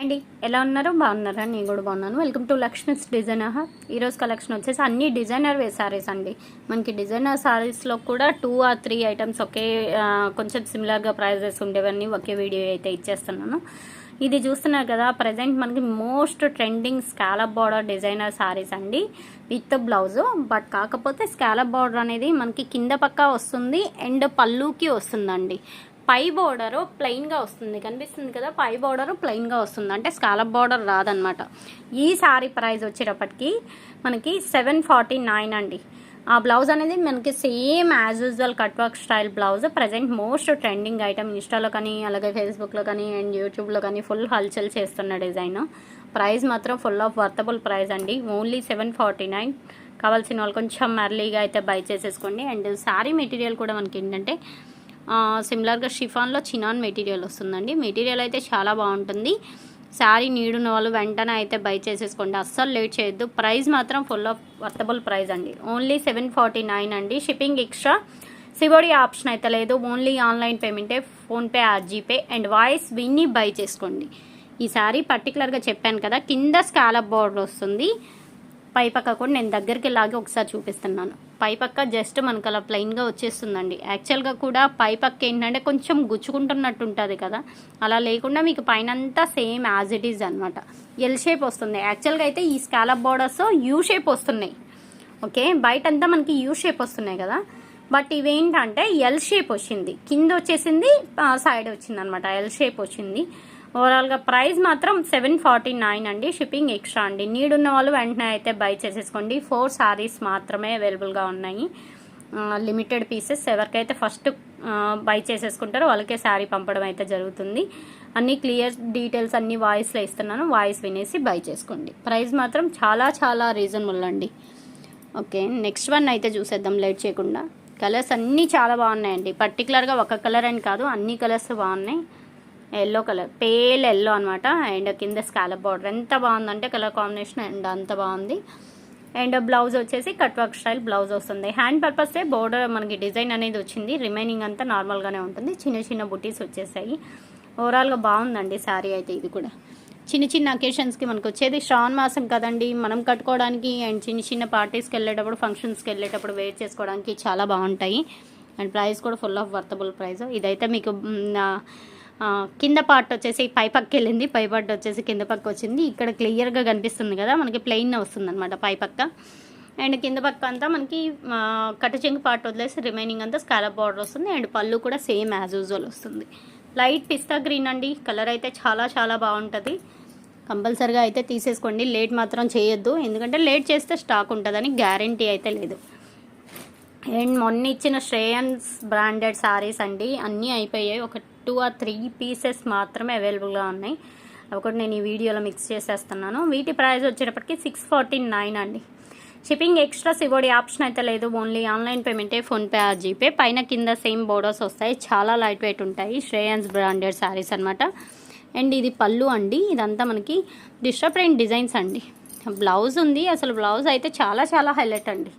అండి ఎలా ఉన్నారు? బాగున్నారా? నేను కూడా బాగున్నాను. వెల్కమ్ టు లక్ష్మీస్ డిజైనర్ ఈరోజు కలెక్షన్ వచ్చేసి అన్ని డిజైనర్ వే సారీస్ అండి. మనకి డిజైనర్ సారీస్లో కూడా టూ ఆర్ త్రీ ఐటమ్స్ ఒకే కొంచెం సిమిలర్గా ప్రైజెస్ ఉండేవన్నీ ఒకే వీడియో అయితే ఇచ్చేస్తున్నాను. ఇది చూస్తున్నారు కదా ప్రజెంట్ మనకి most trending scallop border designer saris అండి. విత్ బ్లౌజ్ బట్ కాకపోతే స్కాలప్ బార్డర్ అనేది మనకి కింద పక్క వస్తుంది అండ్ పళ్ళుకి వస్తుందండి. పై బోర్డర్ ప్లెయిన్గా వస్తుంది. కనిపిస్తుంది కదా? పై బోర్డర్ ప్లెయిన్గా వస్తుంది. అంటే స్కాలప్ బార్డర్ రాదనమాట ఈ సారీ ప్రైస్ వచ్చేటప్పటికి మనకి సెవెన్ ఫార్టీ నైన్ అండి. ఆ బ్లౌజ్ అనేది మనకి same as usual cut work style blouse present most trending item ఇన్స్టాలో కానీ అలాగే ఫేస్బుక్లో కానీ అండ్ యూట్యూబ్లో కానీ ఫుల్ హల్చల్ చేస్తున్న డిజైన్ ప్రైస్ మాత్రం ఫుల్ ఆఫ్ వర్తబుల్ ప్రైస్ అండి. ఓన్లీ సెవెన్ ఫార్టీ నైన్ కావాల్సిన వాళ్ళు కొంచెం అర్లీగా అయితే బై చేసేసుకోండి. అండ్ శారీ మెటీరియల్ కూడా మనకి ఏంటంటే సిమిలర్గా షిఫాన్లో చినాన్ మెటీరియల్ వస్తుందండి. మెటీరియల్ అయితే చాలా బాగుంటుంది. శారీ నీడున్న వాళ్ళు వెంటనే అయితే బై చేసేసుకోండి. అస్సలు లేట్ చేయొద్దు. ప్రైస్ మాత్రం ఫుల్ ఆఫ్ వర్తబుల్ ప్రైస్ అండి. ఓన్లీ సెవెన్ ఫార్టీ నైన్ అండి. షిప్పింగ్ ఎక్స్ట్రా సివోడి ఆప్షన్ అయితే లేదు. ఓన్లీ ఆన్లైన్ పేమెంటే ఫోన్పే ఆర్ జీపే అండ్ వాయిస్ విన్ని బై చేసుకోండి. ఈ శారీ పర్టికులర్గా చెప్పాను కదా కింద స్కాలప్ బోర్డర్ వస్తుంది. పై పక్క కూడా నేను దగ్గరికి లాగి ఒకసారి చూపిస్తున్నాను. పై పక్క జస్ట్ మనకు అలా ప్లెయిన్గా వచ్చేస్తుందండి. యాక్చువల్గా కూడా పై పక్క ఏంటంటే కొంచెం గుచ్చుకుంటున్నట్టు ఉంటుంది కదా. అలా లేకుండా మీకు పైన అంతా సేమ్ యాజ్ ఇట్ ఈజ్ అనమాట ఎల్ షేప్ వస్తుంది యాక్చువల్గా అయితే ఈ స్కాలప్ బోర్డర్స్ యూ షేప్ వస్తున్నాయి. ఓకే బయట అంతా మనకి యూ షేప్ వస్తున్నాయి కదా. బట్ ఇవేంటంటే ఎల్ షేప్ వచ్చింది. కింద వచ్చేసింది సైడ్ వచ్చింది అనమాట ఎల్ షేప్ వచ్చింది. ఓవరాల్గా ప్రైస్ మాత్రం సెవెన్ ఫార్టీ నైన్ అండి షిప్పింగ్ ఎక్స్ట్రా అండి. నీడ్ ఉన్న వాళ్ళు వెంటనే అయితే బై చేసేసుకోండి. ఫోర్ శారీస్ మాత్రమే అవైలబుల్గా ఉన్నాయి. లిమిటెడ్ పీసెస్ ఎవరికైతే ఫస్ట్ బై చేసేసుకుంటారో వాళ్ళకే శారీ పంపడం అయితే జరుగుతుంది. అన్ని క్లియర్ డీటెయిల్స్ అన్ని వాయిస్లో ఇస్తున్నాను. వాయిస్ వినేసి బై చేసుకోండి. ప్రైస్ మాత్రం చాలా చాలా రీజనబుల్ అండి. ఓకే నెక్స్ట్ వన్ అయితే చూసేద్దాం లేట్ చేయకుండా. కలర్స్ అన్నీ చాలా బాగున్నాయండి. పర్టికులర్గా ఒక కలర్ అని కాదు అన్ని కలర్స్ బాగున్నాయి. ఎల్లో కలర్ పేల్ ఎల్లో అనమాట అండ్ కింద స్కాలప్ బార్డర్. ఎంత బాగుందంటే కలర్ కాంబినేషన్ అండ్ అంత బాగుంది. అండ్ బ్లౌజ్ వచ్చేసి కట్ వర్క్ స్టైల్ బ్లౌజ్ వస్తుంది. హ్యాండ్ పర్పసే బోర్డర్ మనకి డిజైన్ అనేది వచ్చింది. రిమైనింగ్ అంతా నార్మల్గానే ఉంటుంది. చిన్న చిన్న బుటీస్ వచ్చేసాయి. ఓవరాల్గా బాగుందండి శారీ అయితే ఇది కూడా. చిన్న చిన్న అకేషన్స్కి మనకు వచ్చేది శ్రావణ మాసం కదండి. మనం కట్టుకోవడానికి అండ్ చిన్న చిన్న పార్టీస్కి వెళ్ళేటప్పుడు ఫంక్షన్స్కి వెళ్ళేటప్పుడు వేర్ చేసుకోవడానికి చాలా బాగుంటాయి. అండ్ ప్రైస్ కూడా ఫుల్ ఆఫ్ వర్తబుల్ ప్రైస్. ఇదైతే మీకు కింద పార్ట్ వచ్చేసి పై పక్క వెళ్ళింది పై పార్ట్ వచ్చేసి కింద పక్క వచ్చింది. ఇక్కడ క్లియర్గా కనిపిస్తుంది కదా మనకి ప్లెయిన్ వస్తుంది అనమాట పై పక్క. అండ్ కింద పక్క అంతా మనకి కట్టచెంగు పార్ట్ వదిలేసి రిమైనింగ్ అంతా స్కాలప్ బార్డర్ వస్తుంది. అండ్ పళ్ళు కూడా సేమ్ యాజ్ యూజువల్ వస్తుంది. లైట్ పిస్తా గ్రీన్ అండి. కలర్ అయితే చాలా చాలా బాగుంటుంది. కంపల్సరిగా అయితే తీసేసుకోండి. లేట్ మాత్రం చేయొద్దు. ఎందుకంటే లేట్ చేస్తే స్టాక్ ఉంటుందని గ్యారంటీ అయితే లేదు. అండ్ మొన్న ఇచ్చిన శ్రేయన్స్ బ్రాండెడ్ శారీస్ అండి. అన్నీ అయిపోయాయి. ఒక టూ ఆర్ త్రీ పీసెస్ మాత్రమే అవైలబుల్గా ఉన్నాయి. ఒకటి నేను ఈ వీడియోలో మిక్స్ చేసేస్తున్నాను. వీటి ప్రైస్ వచ్చేటప్పటికి సిక్స్ ఫార్టీ నైన్ అండి. షిప్పింగ్ ఎక్స్ట్రా సివోడి ఆప్షన్ అయితే లేదు. ఓన్లీ ఆన్లైన్ పేమెంటే ఫోన్పే ఆర్ జీపే. పైన కింద సేమ్ బోర్డర్స్ వస్తాయి. చాలా లైట్ వెయిట్ ఉంటాయి. శ్రేయన్స్ బ్రాండెడ్ శారీస్ అనమాట అండ్ ఇది పళ్ళు అండి. ఇదంతా మనకి డిస్టర్బెంట్ డిజైన్స్ అండి. బ్లౌజ్ ఉంది. అసలు బ్లౌజ్ అయితే చాలా చాలా హైలైట్ అండి.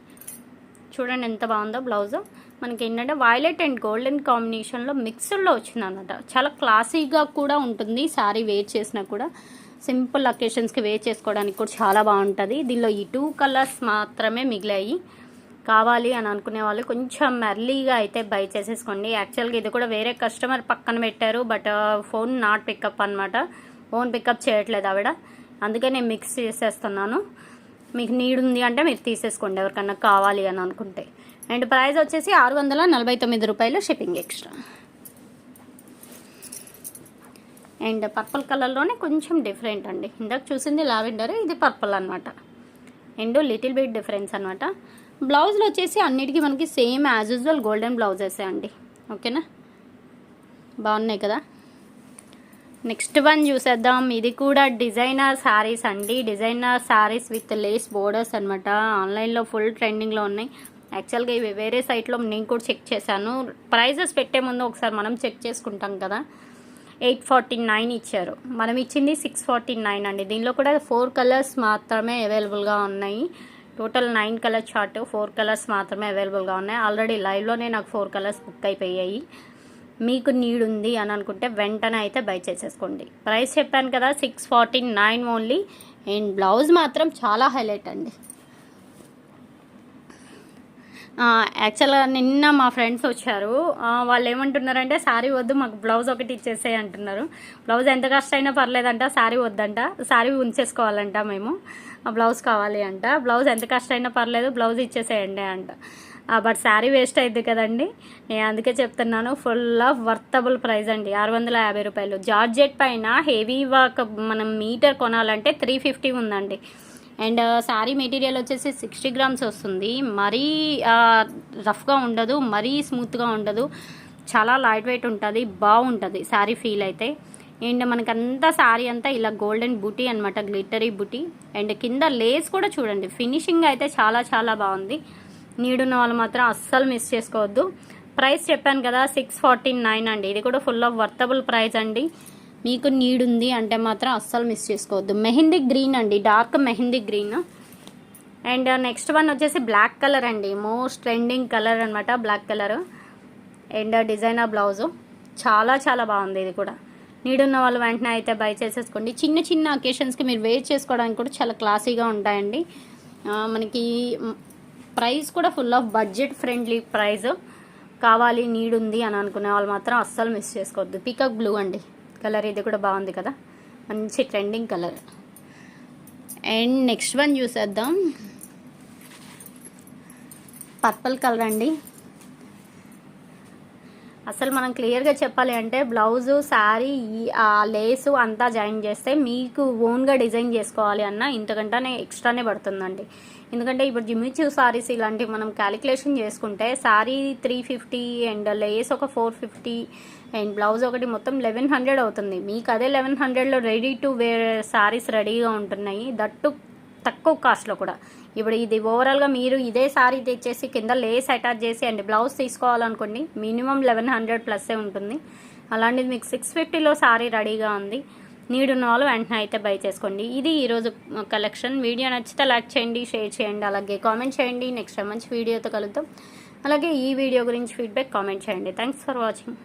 చూడండి ఎంత బాగుందో బ్లౌజ్. మనకి ఏంటంటే వైలెట్ అండ్ గోల్డెన్ కాంబినేషన్లో మిక్స్డ్లో వచ్చింది అనమాట చాలా క్లాసీగా కూడా ఉంటుంది శారీ వేర్ చేసినా కూడా. సింపుల్ అకేషన్స్కి వేర్ చేసుకోవడానికి కూడా చాలా బాగుంటుంది. దీనిలో ఈ టూ కలర్స్ మాత్రమే మిగిలాయి. కావాలి అని అనుకునే వాళ్ళు కొంచెం ఎర్లీగా అయితే బై చేసేసుకోండి. యాక్చువల్గా ఇది కూడా వేరే కస్టమర్ పక్కన పెట్టారు but phone not pick up అనమాట ఫోన్ పికప్ చేయట్లేదు ఆవిడ. అందుకే నేను మిక్స్ చేసేస్తున్నాను. మీకు నీడ్ ఉంది అంటే మీరు తీసేసుకోండి ఎవరికన్నా కావాలి అని అనుకుంటే. అండ్ ప్రైస్ వచ్చేసి ఆరు వందల నలభై తొమ్మిది రూపాయలు షిప్పింగ్ ఎక్స్ట్రా అండ్ పర్పుల్ కలర్లోనే కొంచెం డిఫరెంట్ అండి. ఇందాక చూసింది లావెండర్ ఇది పర్పుల్ అనమాట అండ్ లిటిల్ బిట్ డిఫరెన్స్ అనమాట బ్లౌజ్లు వచ్చేసి అన్నిటికీ మనకి same as usual golden blouses అండి. ఓకేనా బాగున్నాయి కదా? నెక్స్ట్ వన్ చూసేద్దాం. ఇది కూడా డిజైనర్ శారీస్ అండి. Designer saris with lace borders అనమాట ఆన్లైన్లో ఫుల్ ట్రెండింగ్లో ఉన్నాయి. యాక్చువల్గా ఇవి వేరే సైట్లో నేను కూడా చెక్ చేశాను. ప్రైజెస్ పెట్టే ముందు ఒకసారి మనం చెక్ చేసుకుంటాం కదా. ఎయిట్ ఫార్టీ నైన్ ఇచ్చారు. మనం ఇచ్చింది సిక్స్ ఫార్టీ నైన్ అండి. దీనిలో కూడా ఫోర్ కలర్స్ మాత్రమే అవైలబుల్గా ఉన్నాయి. Total nine colour chart four colours మాత్రమే అవైలబుల్గా ఉన్నాయి. ఆల్రెడీ లైవ్లోనే నాకు ఫోర్ కలర్స్ బుక్ అయిపోయాయి. మీకు నీడ్ ఉంది అని అనుకుంటే వెంటనే అయితే బై చేసేసుకోండి. ప్రైస్ చెప్పాను కదా six forty nine only and blouse మాత్రం చాలా హైలైట్ అండి. యాక్చువల్గా నిన్న మా ఫ్రెండ్స్ వచ్చారు. వాళ్ళు ఏమంటున్నారంటే శారీ వద్దు మాకు బ్లౌజ్ ఒకటి ఇచ్చేసే అంటున్నారు. బ్లౌజ్ ఎంత కష్టమైనా పర్లేదంట శారీ వద్దంట శారీ ఉంచేసుకోవాలంట మేము. బ్లౌజ్ కావాలి అంట. బ్లౌజ్ ఎంత కష్టమైనా పర్లేదు బ్లౌజ్ ఇచ్చేసేయండి అంట. బట్ శారీ వేస్ట్ అయింది కదండి. నేను అందుకే చెప్తున్నాను ఫుల్ ఆఫ్ వర్తబుల్ ప్రైస్ అండి. ఆరు వందల యాభై రూపాయలు. జార్జెట్ పైన హెవీ వర్క్ మనం మీటర్ కొనాలంటే త్రీ ఫిఫ్టీ ఉందండి. అండ్ శారీ మెటీరియల్ వచ్చేసి సిక్స్టీ గ్రామ్స్ వస్తుంది. మరీ uh, రఫ్గా ఉండదు మరీ స్మూత్గా ఉండదు. చాలా లైట్ వెయిట్ ఉంటుంది బాగుంటుంది శారీ ఫీల్ అయితే. అండ్ మనకంతా శారీ అంతా ఇలా గోల్డెన్ బూటీ అనమాట గ్లిటరీ బూటీ అండ్ కింద లేస్ కూడా చూడండి ఫినిషింగ్ అయితే చాలా చాలా బాగుంది. నీడున్న వాళ్ళు మాత్రం అస్సలు మిస్ చేసుకోవద్దు. ప్రైస్ చెప్పాను కదా సిక్స్ ఫార్టీ నైన్ అండి. ఇది కూడా ఫుల్ ఆఫ్ వర్తబుల్ ప్రైస్ అండి. మీకు నీడ్ ఉంది అంటే మాత్రం అస్సలు మిస్ చేసుకోవద్దు. మెహందీ గ్రీన్ అండి dark mehndi green and next one వచ్చేసి బ్లాక్ కలర్ అండి. మోస్ట్ ట్రెండింగ్ కలర్ అనమాట black colour and designer blouse చాలా చాలా బాగుంది ఇది కూడా. నీడున్న వాళ్ళు వెంటనే అయితే బై చేసేసుకోండి. చిన్న చిన్న అకేషన్స్కి మీరు వేర్ చేసుకోవడానికి కూడా చాలా క్లాసీగా ఉంటాయండి. మనకి ప్రైస్ కూడా full of budget friendly price కావాలి నీడ్ ఉంది అని అనుకునే వాళ్ళు మాత్రం అస్సలు మిస్ చేసుకోవద్దు. పికక్ బ్లూ అండి. కలర్ ఇది కూడా బాగుంది కదా. మంచి trending colour and next one చూసేద్దాం. పర్పుల్ కలర్ అండి. అసలు మనం క్లియర్గా చెప్పాలి అంటే బ్లౌజు శారీ ఆ లేసు అంతా జాయిన్ చేస్తే మీకు ఓన్గా డిజైన్ చేసుకోవాలి అన్న ఇంతకంటే ఎక్స్ట్రానే పడుతుందండి. ఎందుకంటే ఇప్పుడు జిమ్మిచూ సారీస్ ఇలాంటివి మనం క్యాలిక్యులేషన్ చేసుకుంటే sari three fifty and lace ఒక ఫోర్ ఫిఫ్టీ అండ్ బ్లౌజ్ ఒకటి మొత్తం లెవెన్ హండ్రెడ్ అవుతుంది. మీకు అదే లెవెన్ హండ్రెడ్లో రెడీ టు వేర్ శారీస్ రెడీగా ఉంటున్నాయి. దట్టు తక్కువ కాస్ట్లో కూడా. ఇప్పుడు ఇది ఓవరాల్గా మీరు ఇదే సారీ తెచ్చేసి కింద లేస్ అటాచ్ చేసి అండ్ బ్లౌజ్ తీసుకోవాలనుకోండి మినిమం లెవెన్ హండ్రెడ్ ప్లస్సే ఉంటుంది. అలాంటిది మీకు సిక్స్ ఫిఫ్టీలో సారీ రెడీగా ఉంది. నీడు ఉన్న వాళ్ళు వెంటనే అయితే బై చేసుకోండి. ఇది ఈరోజు కలెక్షన్. వీడియో నచ్చితే లైక్ చేయండి షేర్ చేయండి అలాగే కామెంట్ చేయండి. నెక్స్ట్ మంచి వీడియోతో కలుద్దాం. అలాగే ఈ వీడియో గురించి ఫీడ్బ్యాక్ కామెంట్ చేయండి. Thanks for watching.